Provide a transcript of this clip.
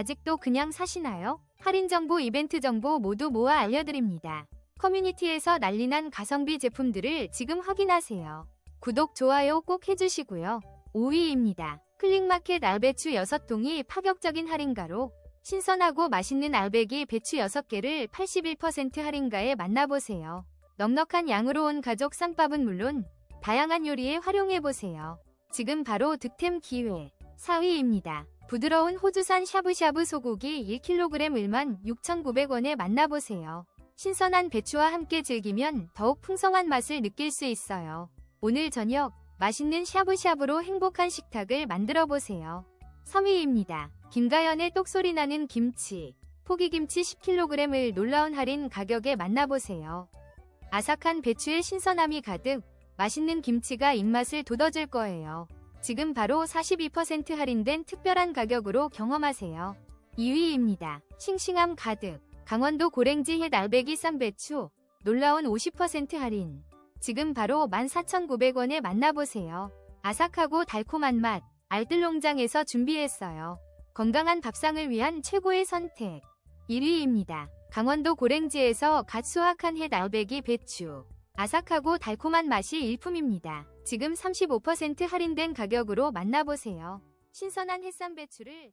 아직도 그냥 사시나요? 할인 정보, 이벤트 정보 모두 모아 알려드립니다. 커뮤니티에서 난리난 가성비 제품들을 지금 확인하세요. 구독, 좋아요 꼭 해주시고요. 5위입니다. 클릭마켓 알배추 6통이 파격적인 할인가로 신선하고 맛있는 알배기 배추 6개를 81% 할인가에 만나보세요. 넉넉한 양으로 온 가족 쌈밥은 물론 다양한 요리에 활용해보세요. 지금 바로 득템 기회. 4위입니다. 부드러운 호주산 샤브샤브 소고기 1kg 16,900원에 만나보세요. 신선한 배추와 함께 즐기면 더욱 풍성한 맛을 느낄 수 있어요. 오늘 저녁 맛있는 샤브샤브로 행복한 식탁을 만들어 보세요. 3위입니다. 김가연의 똑소리 나는 김치. 포기김치 10kg을 놀라운 할인 가격에 만나보세요. 아삭한 배추의 신선함이 가득 맛있는 김치가 입맛을 돋워줄 거예요. 지금 바로 42% 할인된 특별한 가격으로 경험하세요. 2위입니다. 싱싱함 가득 강원도 고랭지 햇 알배기 쌈배추 놀라운 50% 할인 지금 바로 14,900원에 만나보세요. 아삭하고 달콤한 맛 알뜰농장에서 준비했어요. 건강한 밥상을 위한 최고의 선택 1위입니다. 강원도 고랭지에서 갓 수확한 햇 알배기 배추 아삭하고 달콤한 맛이 일품입니다. 지금 35% 할인된 가격으로 만나보세요. 신선한 햇쌈 배추를